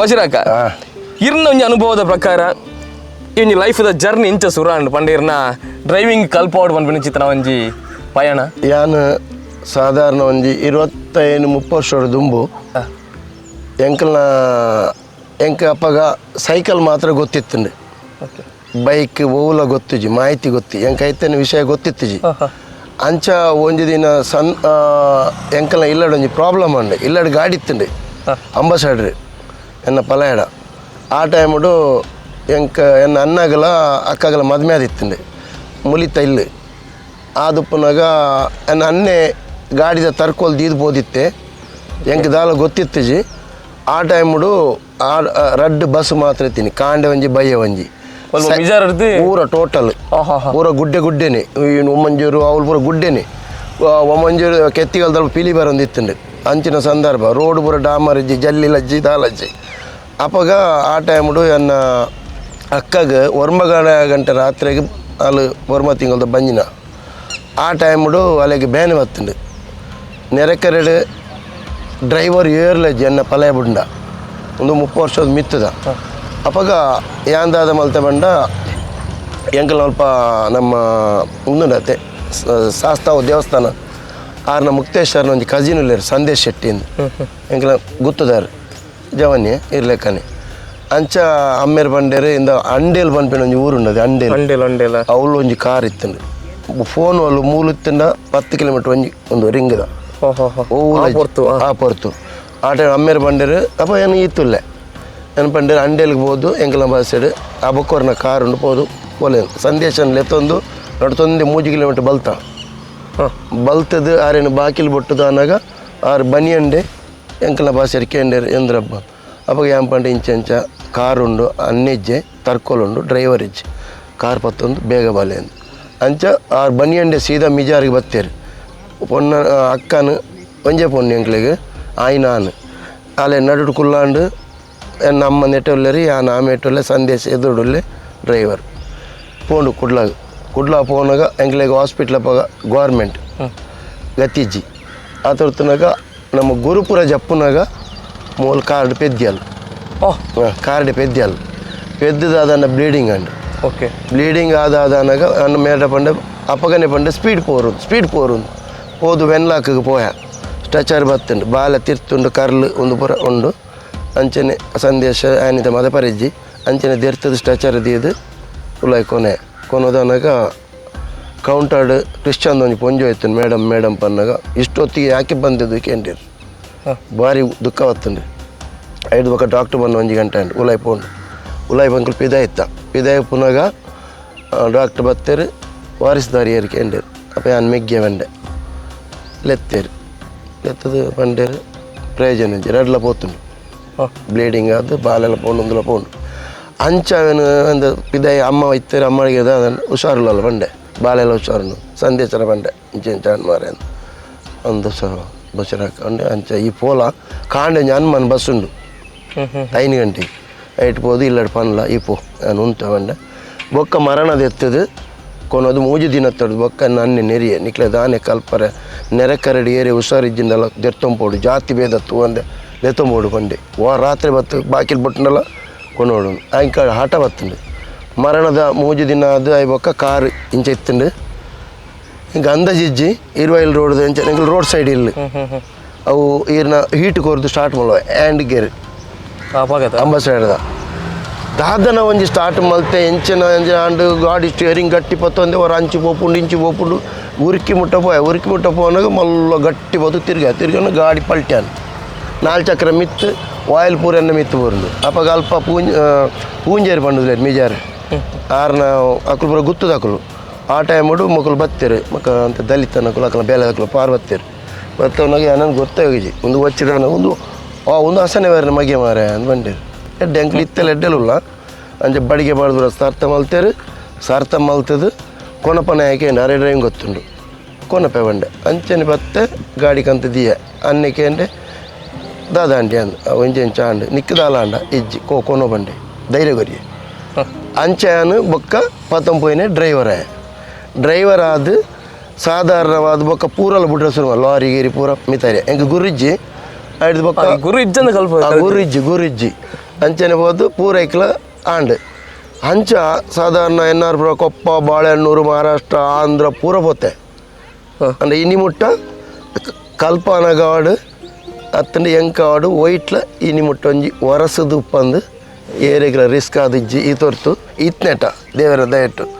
ಬಶಿರಾಕ ಇರ್ನ ಒಂಜಿ ಅನುಭವದ ಪ್ರಕಾರ ಇವ್ನಿ ಲೈಫ್ದ ಜರ್ನಿ ಇಂಚ ಸುರಾಂಡ್ ಪಂಡ ಇರ್ನ ಡ್ರೈವಿಂಗ್ ಕಲ್ಪೌಡ್ ಬಂದ್ಬಿನ ಚಿತ್ರ ಒಂಜಿ ಪಯಣ? ಯಾನು ಸಾಧಾರಣ ಒಂಜಿ ಇರುವತ್ತೈದು ಮುಪ್ಪ ವರ್ಷದ ದುಂಬು. ಎಂಕಲ್ನ ಎಂಕ ಅಪ್ಪಗ ಸೈಕಲ್ ಮಾತ್ರ ಗೊತ್ತಿತ್ತು ಬೈಕ್ ಓಲ ಗೊತ್ತಿಜಿ ಮಾಹಿತಿ ಗೊತ್ತಿ ಎಂಕ ಐತನ ವಿಷಯ ಗೊತ್ತಿತ್ತುಜಿ ಅಂಚ ಒಂಜಿ ದಿನ ಸನ್ ಎಂಕಲ್ನ ಇಲ್ಲಡ್ ಒಂಜಿ ಪ್ರಾಬ್ಲಮ್ ಅಂಡೆ ಇಲ್ಲಡ್ ಗಾಡಿ ಇತ್ತು. ಅಂಬಾಸಡ್ರ್. ಎನ್ನ ಪಲಾಯಡ. ಆ ಟೈಮಡು ಎಂಕ ಎನ್ನ ಅನ್ನಗಲ ಅಕ್ಕಗಲ ಮದುವೆ ಆದಿತ್ತಂಡು ಮುಲಿತ ಇಲ್ಲಿ. ದುಪ್ಪನಾಗ ಎನ್ನ ಅನ್ನೆ ಗಾಡಿದ ತರ್ಕೊಲ್ ದೀದ್ ಬೋದಿತ್ತೆ. ಎಂಕ ದಾಲ ಗೊತ್ತಿತ್ತು ಜಿ ಆ ಟೈಮಡು ಆ ರಡ್ ರಡ್ಡ್ ಬಸ್ ಮಾತ್ರ ಇತ್ತೀನಿ. ಕಾಂಡೆ ಒಂಜಿ ಬಯ್ಯ ಒಂಜಿ. ಪೂರ ಟೋಟಲ್ ಊರ ಪೂರ ಗುಡ್ಡೆ ಗುಡ್ಡೆನೆ. ಒಮ್ಮಂಜೂರು ಅವ್ಳು ಪೂರ ಗುಡ್ಡೆನೆ. ಒಮ್ಮಂಜೂರು ಕೆತ್ತಿಗಲ್ದಲ್ಲಿ ಪಿಲಿ ಬರೊಂದಿತ್ತುಂಡು ಅಂಚಿನ ಸಂದರ್ಭ. ರೋಡ್ ಪೂರ ಡಾಮರ್ ಇಜ್ಜಿ ಜಲ್ಲಿ ಲಜ್ಜಿ ದಾಲಜ್ಜಿ. ಅಪ್ಪಗ ಆ ಟೈಮ್ಡು ಎನ್ನ ಅಕ್ಕಗ ಒರ್ಮಗಡ ಗಂಟೆ ರಾತ್ರಿಗೆ ಅಲ್ಲಿ ಒರ್ಮ ತಿಂಗಳದ ಬಂಜಿನ. ಆ ಟೈಮ್ಡು ಅಲ್ಲಿಗೆ ಬೇನೆ ಬತ್ತುಂಡು. ನೆರೆಕರೆಡು ಡ್ರೈವರ್ ಏರ್ಲೆ ಜನ ಪಲಯ ಬುಂಡ. ಒಂದು ಮುಪ್ಪ ವರ್ಷದ ಮಿತ್ತದ. ಅಪ್ಪಗ ಯಾಂದಾದ ಮಲ್ತ ಬಂಡ ಎಂಕಲ್ ಸ್ವಲ್ಪ ನಮ್ಮ ಉಂದುಂಡತೆ ಸಾಸ್ತಾವ್ ದೇವಸ್ಥಾನ. ಆರ್ನ ಮುಕ್ತೇಶ್ವರ್ನ ಒಂದು ಕಜಿನ್ ಇಲ್ಲ ಸಂದೇಶ್ ಶೆಟ್ಟಿ ಎಂಕಲ ಗುತ್ತದಾರು. ಜವನ್ಯ ಇರ್ಲೆಕ್ಕನೆ ಅಂಚ ಅಮ್ಮೇರ್ ಬಂಡೇರು ಇಂದ ಅಂಡೇಲ್ ಬಂದ್ಪಿನ ಒಂಜಿ ಊರುಂಡದು ಅಂಡೇಲ್ ಒಂಡೆಲ ಒಂಡೆಲ ಅವಳು ಒಂಜಿ ಕಾರ್ ಇತ್ತಂಡು ಫೋನ್ వాళ్ళు ಮೂಲಿತ್ತಿಂದ ಪತ್ತು ಕಿಲೋಮೀಟರ್ ಒಂಜಿ ಒಂದು ರಿಂಗ್ದ ಆ ಪೊರ್ತು, ಆ. ಆ ಪೊರ್ತು ಆ ಟೈಮ್ ಅಮ್ಮೇರು ಬಂಡೇರು ಅಪ್ಪ ಏನು ಈತುಲ್ಲೆ ಏನು ಬಂಡೇರು ಅಂಡೇಲಿಗೆ ಹೋದು ಎಂಕಲ ಬಸ್ಸೆಡು ಆ ಬೊಕ್ಕೋರ್ನ ಕಾರ್ ಉಂಡು ಹೋದು ಪೋಲೆ ಸಂದೇಶನ್ ಲೆತ್ತೊಂದು ನಡ್ತೊಂದು ಮೂಜಿ ಕಿಲೋಮೀಟರ್ ಬಲ್ತ ಬಲ್ತದು ಆರೇನು ಬಾಕಿಲ್ ಬೊಟ್ಟದು ಅನ್ನಾಗ ಆರು ಬನಿಯಂಡೆ ಎಂಕಲ ಬಾಸೆರು ಕೇಂಡೇರು ಎಂದ್ರಬ್ಬ ಅವಾಗ ಯಾಂಪಂಡೆ ಇಂಚಂಚ ಕಾರ್ ಉಂಡು ಅನ್ನೆಜ್ಜೆ తర్కోలుండు ಡ್ರೈವರ್ ಇಜ್ಜೆ. ಕಾರ್ ಪತ್ತೊಂದು ಬೇಗ ಬಲೆನ್ ಅಂಚ ಆರು ಬನಿಯಂಡೆ ಸೀದಾ ಮಿಜಾರಿಗೆ ಬತ್ತೇರು. ಪೊನ್ನ ಅಕ್ಕನು ಒಂಜೆ ಪೊಣ್ಣು ಎಂಕ್ಲೆಗೆ ಆಯ್ನಾನು. ಅಲೆ ನಡುಡು ಕುಲ್ಲಾಂಡು ಎನ್ನ ಅಮ್ಮ ನೆಟ್ಟೊಲ್ಲೆರಿ ಆ ನಾಮ ಎಟ್ಟೊಲ್ಲೆ ಸಂದೇಶ ಎದುರುಡುಲ್ಲೆ ಡ್ರೈವರ್ ಪೋಂಡು ಕುಡ್ಲಾಗ ಕುಡ್ಲಾ ಪೋನಾಗ ಎಂಕ್ಲೆಗೆ ಹಾಸ್ಪಿಟ್ಲ ಪಗ ಗೌರ್ಮೆಂಟ್ ಗತಿಜ್ಜಿ. ಆ ತೊರ್ತನಾಗ ನಮ್ಮ ಗುರುಪುರ ಜಪ್ಪುನಾಗ ಮೂಲ ಕಾರ್ಡ್ ಪೆದ್ಯಲ್. ಓಹ್ ಕಾರ್ಡ್ ಪೆದ್ಯಲ್. ಪೆದ್ದದಾದನ ಬ್ಲೀಡಿಂಗ್ ಅಂಡ್. ಓಕೆ. ಬ್ಲೀಡಿಂಗ್ ಆದನಗ ಅನ್ನ ಮೇಡ ಪಂಡ ಅಪಗನೆ ಪಂಡ ಸ್ಪೀಡ್ ಪೋರು ಸ್ಪೀಡ್ ಪೋರು ಹೋದು ವೆನ್ಲಾಕಿಗೆ ಪೋಯ. ಸ್ಟ್ರೆಚರ್ ಬತ್ತುಂಡು ಬಾಲ ತಿರ್ತುಂಡು ಕರ್ಲು ಒಂದು ಪುರ ಉಂಡು. ಅಂಚನೆ ಸಂದೇಶ ಆನಿತ ಮದ ಪರಿಜ್ಜಿ ಅಂಚನೆ ತಿರ್ತದ ಸ್ಟ್ರೆಚರ್ ದೀದು ಉಲಾಯ್ ಕೊನೆ. ಕೊನೋದನಾಗ ಕೌಂಟರ್ಡ್ ಕ್ರಿಶ್ಚನ್ ಒಂಜಿ ಪೊಂಜು ಆಯ್ತು ಮೇಡಮ್ ಮೇಡಮ್ ಪನ್ನಾಗ ಇಷ್ಟೊತ್ತಿಗೆ ಯಾಕೆ ಬಂದಿದ್ದು ಕೇಂದ್ರೀರು ಹ. ಭಾರಿ ದುಃಖ ಬತ್ತುಂಡು ಐದು ಬೊಕ್ಕ ಡಾಕ್ಟರ್ ಬಂದು ಒಂಜಿ ಗಂಟೆ ಅಂಡು ಉಲಾಯ್ ಪೋಂಡು ಉಲಾಯ್ ಬಂಕಲ್ ಪಿದಾಯ್ ಇತ್ತ ಪಿದಾಯ್ ಪುನಗ ಡಾಕ್ಟರ್ ಬತ್ತೇರು ವಾರಿಸ್ದಾರಿ ಏರಿ ಕೇಂಡೇರು ಅಪ್ಪ ಯಾನ್ ಮೆಗ್ಗೆ ಬಂಡೆ ಲೆತ್ತೇರು ಲೆತ್ತದು ಬಂಡೇರು ಪ್ರಯೋಜನ ಇಜ್ಜಿ ರಡ್ಲ ಪೋತುಂಡು ಬ್ಲೀಡಿಂಗ್ ಆದು ಬಾಲೆಲ್ಲ ಪೋಂಡು ಒಂದುಲ ಪೋಂಡು ಅಂಚ ಅವನು ಒಂದು ಪಿದಾಯ್ ಅಮ್ಮ ಇತ್ತೇರು ಅಮ್ಮನಿಗೆ ಅದನ್ನು ಹುಷಾರಿಲ್ಲಲ್ಲ ಬಂಡೆ ಬಾಳೆಲ್ಲ ಹುಷಾರನು ಸಂದೇಶನ ಬಂಡೆ ಇಂಚೆಂಚ ಮಾರೇನು ಒಂದು ಸಹ ಬಸ್ಸಿನ ಹಾಕೊಂಡು. ಅಂಚೆ ಈ ಪೋಲ ಕಾಂಡೆ ಅನ್ಮನ್ ಬಸ್ ಉಂಡು. ಐದು ಗಂಟೆಗೆ ಐಟ್ ಪೋದು ಇಲ್ಲಡ್ ಪನ್ಲ. ಈ ಪೋ. ನಾನು ಉಂಟ ಬೊಕ್ಕ ಮರಣದ ಎತ್ತದು. ಕೊನೋದು ಮೂಜಿ ದಿನ ತೊಡೆದು. ಬೊಕ್ಕ ನನ್ನೆ ನೆರಿಯ. ನಿಕ್ಲೆ ದಾನೆ ಕಲ್ಪರೆ. ನೆರೆ ಕರಡಿ ಏರಿ ಹುಷಾರಿದ್ದಿಂದಲ್ಲ ಪೋಡು ಜಾತಿ ಭೇದ ಒಂದೆ ನೆತ್ತೊಂಬೋಡು ಬಂಡೆ ಓ ರಾತ್ರಿ ಬತ್ತು. ಬಾಕಿಲ್ ಬಿಟ್ಟನಲ್ಲ ಕೊನೋಡು ಆಯ್ಕಾಡು ಹಟ ಬತ್ತಂಡೆ. ಮರಣದ ಮೂಜು ದಿನ ಅದು ಆಯ್ಬೊಕ್ಕ ಬೊಕ್ಕ ಕಾರ್ ಇಂಚ ಇತ್ತುಂಡು. ಈಗ ಅಂದಜಿಜ್ಜಿ ಇರುವೈಲ್ ರೋಡ್ ಇಂಚ ರೋಡ್ ಸೈಡ್ ಇಲ್ಲಿ ಅವು ಈರ್ನ ಹೀಟ್ ಕೊರ್ದು ಸ್ಟಾರ್ಟ್ ಮಾಡುವ ಆ್ಯಂಡ್ ಗೇರ್ ಆಪಾಗತ್ತ ದ ದಾದನ ಒಂಜಿ ಸ್ಟಾರ್ಟ್ ಮಲ್ತೆ ಎಂಚಿನ ಎಂಜಿನ ಆಂಡು ಗಾಡಿ ಸ್ಟಿಯರಿಂಗ್ ಗಟ್ಟಿ ಪತ್ತೊಂದೆ ಹೊರ ಅಂಚಿ ಪೋಪುಂಡು ಇಂಚಿ ಪೋಪುಂಡು ಉರುಕಿ ಮುಟ್ಟ ಪೋಯ ಉರುಕಿ ಮುಟ್ಟ ಪೋನಾಗ ಮಲ್ಲ ಗಟ್ಟಿ ಬದು ತಿರ್ಗ ತಿರ್ಗನ ಗಾಡಿ ಪಲ್ಟ್ಯಾನ. ನಾಲ್ ಚಕ್ರ ಮಿತ್ತು ಆಯಿಲ್ ಪೂರನ್ನ ಮಿತ್ತು ಬರುಂಡು ಅಪ್ಪ ಅಲ್ಪ ಪೂಂಜ ಪೂಂಜೇರಿ ಪಂಡುದು ಮೀಜಾರು. ಆರ್ನ ಅಕ್ಕಲು ಪೂರ ಗುತ್ತದ ಅಕ್ಕಲು ಆ ಟೈಮಡು ಮಕ್ಕಳು ಬತ್ತೇರು. ಮಕ್ಕ ಅಂತ ದಲಿತ ನಕಲು ಅಕ್ಕಲ ಬೇಲೆ ಅಕ್ಕಲು ಪಾರ್ ಬತ್ತೇರು. ಬರ್ತವನಾಗ ನನಗೆ ಗೊತ್ತಾಗಿಜಿ ಒಂದು ವಚ್ಚಿಡ ಒಂದು, ಆ, ಒಂದು ಹಸನೆ ಬೇರೆ ಮಗೆ ಮಾರೆ ಅಂತ ಬಂಡೇರು ಎಡ್ಡೆ ಅಂಕ್ಲು ಇತ್ತೆಲ್ಲ ಎಡ್ಡೆಲ್ಲ ಅಂಜೆ ಬಡಿಗೆ ಬಾಳ್ದು ಸಾರ್ಥ ಮಲ್ತೇರು. ಸಾರ್ಥ ಮಲ್ತದು. ಕೊನಪನ ಯಾಕೆ ಅರೆ ಡ್ರೈವಿಂಗ್ ಗೊತ್ತುಂಡು. ಕೊನಪೆ ಬಂಡೆ ಅಂಚನೆ ಬತ್ತೆ, ಗಾಡಿ ಕಂತ ದಿಯ. ಅನ್ನಕ್ಕೆ ಅಂಡೆ ದಾದ ಒಂಜೆ ಅಂಡ್ ನಿಕ್ಕದಾಲ ಅಂಡ ಇಜ್ಜಿ, ಕೋ, ಕೊನೋ ಬಂಡೆ ಧೈರ್ಯ ಕೊರಿಯೆ. ಅಂಚೆನು ಬೊಕ್ಕ ಪತ್ತೊಂಪೋಯಿನ ಡ್ರೈವರ್. ಆಯ ಡ್ರೈವರ್ ಆದ್ ಸಾಧಾರಣವಾದ ಬೊಕ್ಕ ಪೂರಲ ಬಿಟ್ರೆ ಸುರುಮ ಲಾರಿ ಗೀರಿ ಪೂರ ಮಿತಾರೆ. ಎಂಕ ಗುರುಜ್ಜಿ? ಐದು ಬೊಕ್ಕ ಗುರು ಇಜ್ಜಂದ ಕಲ್ಪ ಆ ಗುರಿಜ್ಜಿ ಗುರಿಜ್ಜಿ. ಅಂಚನೆ ಹೋದು ಪೂರೈಕ್ಲ ಆಂಡ್. ಅಂಚ ಸಾಧಾರಣ ಎನ್ನಾರು ಪುರ ಕೊಪ್ಪ ಬಾಳೆಹಣ್ಣೂರು ಮಹಾರಾಷ್ಟ್ರ ಆಂಧ್ರ ಪೂರ ಪೋತೆ ಹ. ಅಂದ್ರೆ ಇನಿ ಮುಟ್ಟ ಕ- ಕಲ್ಪನಗಾಡು ಅತ್ತಂಡ ಎಂಕಾಡು ಒಯ್ಟ್ಲ ಇನಿ ಏರೆಗ್ಲ ರಿಸ್ಕ್ ಆದಿಜ್ಜಿ ಈ ತೊರ್ತು. ಇತ್ನೆಟ ದೇವರ ದಯಟ್ಟು.